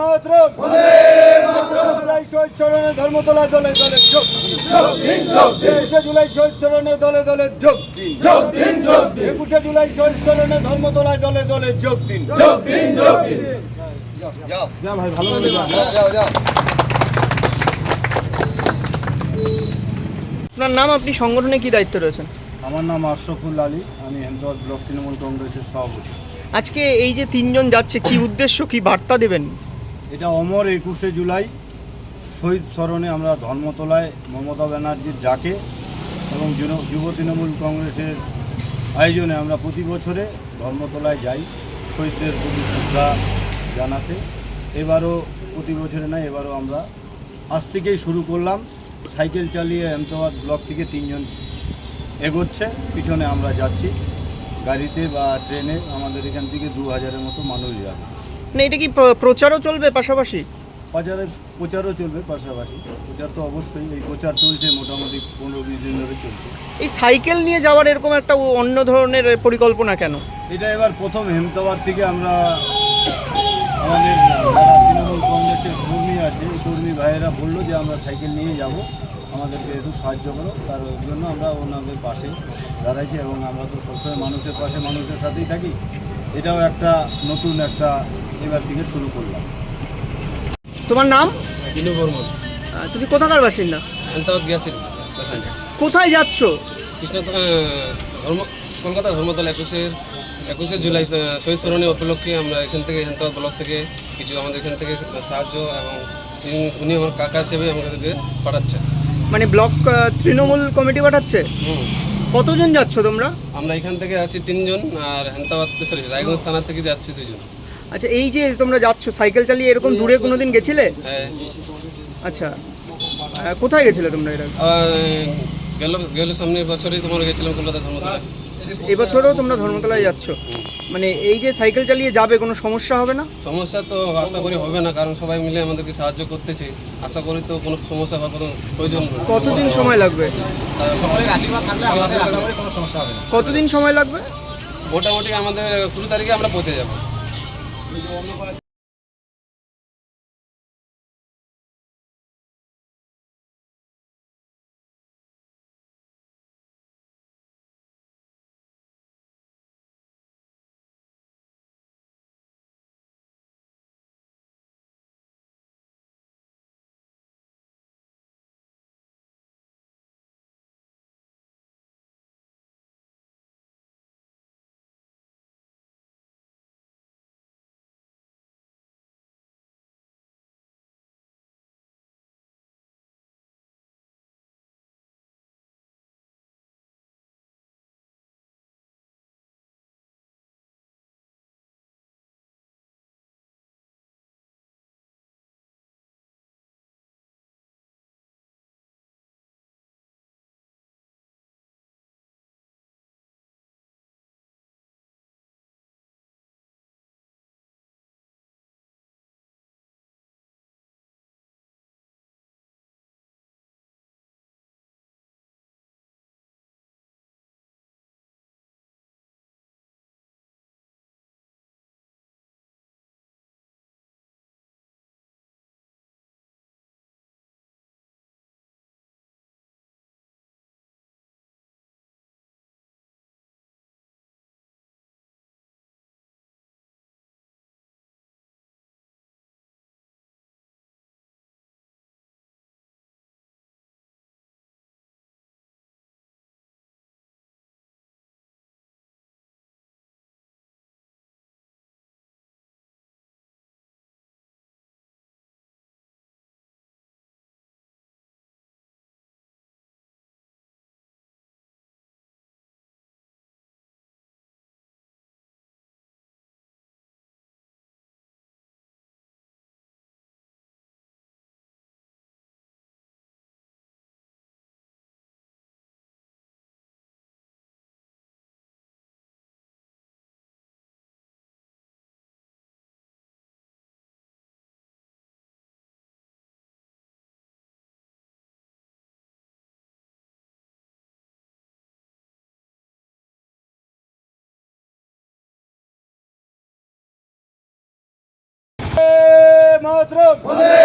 মাতরম। জুলাই শহীদ স্মরণে ধর্মতলা দলে দলে যোগ একুশে জুলাই শহীদ স্মরণে দলে দলে যোগ দিন। একুশে জুলাই শহীদ স্মরণে ধর্মতলায় দলে দলে যোগ দিন। যা ভাই ভালো যা আপনার নাম আপনি সংগঠনে কি দায়িত্ব রয়েছেন? আমার নাম আশরফুল আলী। আমি হেমদাবাদ ব্লক তৃণমূল কংগ্রেসের সভাপতি। আজকে এই যে তিনজন যাচ্ছে কি উদ্দেশ্য কি বার্তা দেবেন? এটা অমর একুশে জুলাই। শহীদ স্মরণে আমরা ধর্মতলায় মমতা ব্যানার্জির ডাকে এবং যুব- তৃণমূল কংগ্রেসের আয়োজনে আমরা প্রতি বছরে ধর্মতলায় যাই শহীদদের প্রতি শ্রদ্ধা জানাতে। এবারও প্রতি বছরে না এবারও আমরা আজ থেকেই শুরু করলাম। সাইকেল চালিয়ে আহমেদাবাদ ব্লক থেকে তিনজন এগোচ্ছে, পিছনে আমরা যাচ্ছি। গাড়িতে বা ট্রেনে আমাদের এখান থেকে দু হাজারের মতো মানুষ যাবে। না এটা কি প্রচারও চলবে পাশাপাশি? বাজারে প্রচারও চলবে পাশাপাশি। প্রচার তো অবশ্যই এই প্রচার চলছে মোটামুটি পনেরো বিশ দিন ধরে চলছে। এই সাইকেল নিয়ে যাওয়ার এরকম একটা অন্য ধরনের পরিকল্পনা কেন? এটা এবার প্রথম হেমতাবাদ থেকে আমরা আমাদের যারা তৃণমূল কংগ্রেসের কর্মী আছে এই কর্মী ভাইয়েরা বলল যে আমরা সাইকেল নিয়ে যাব। আমাদেরকে একটু সাহায্য করো। তার জন্য আমরা ওনাদের পাশে দাঁড়াইছি এবং আমরা তো সবসময় মানুষের পাশে মানুষের সাথেই থাকি। এটাও একটা নতুন একটা এবার থেকে শুরু করলাম। তোমার নাম? বিনু বর্মন। তুমি কোথাকার বাসিন্দা? আহমেদাবাদ গিয়েছিল কোথায় যাচ্ছ? কৃষ্ণ ধর্ম কলকাতা ধর্মতলা একুশের একুশে জুলাই শহীদ স্মরণী উপলক্ষে আমরা এখান থেকে আহমেদাবাদ ব্লক থেকে কিছু আমাদের এখান থেকে সাহায্য এবং উনি- উনি আমার কাকা হিসেবে আমাদেরকে পাঠাচ্ছে মানে ব্লক তৃণমূল কমিটি পাঠাচ্ছে? কতজন যাচ্ছ তোমরা? আমরা এখান থেকে আছি তিনজন আর আহমেদাবাদ সরি রায়গঞ্জ থানা থেকে যাচ্ছি দুজন। আচ্ছা এই যে তোমরা যাচ্ছ সাইকেল চালিয়ে এরকম দূরে কোনোদিন গেছিলে? হ্যাঁ। আচ্ছা। কোথায় গেছিলে তোমরা এর আগে? আর গেল গেল সামনের বছরই তোমার গেছিলাম কলকাতা ধর্মতলা এবছরও তোমরা ধর্মতলায় যাচ্ছ? মানে এই যে সাইকেল চালিয়ে যাবে কোনো সমস্যা হবে না? সমস্যা তো আশা করি হবে না কারণ সবাই মিলে আমাদেরকে সাহায্য করতেছে। আশা করি তো কোনো সমস্যা হওয়ার কোনো প্রয়োজন। কতদিন সময় লাগবে? কতদিন সময় লাগবে? মোটামুটি আমাদের কুড়ি তারিখে আমরা পৌঁছে যাব। Onu bak. মাতরম বন্দে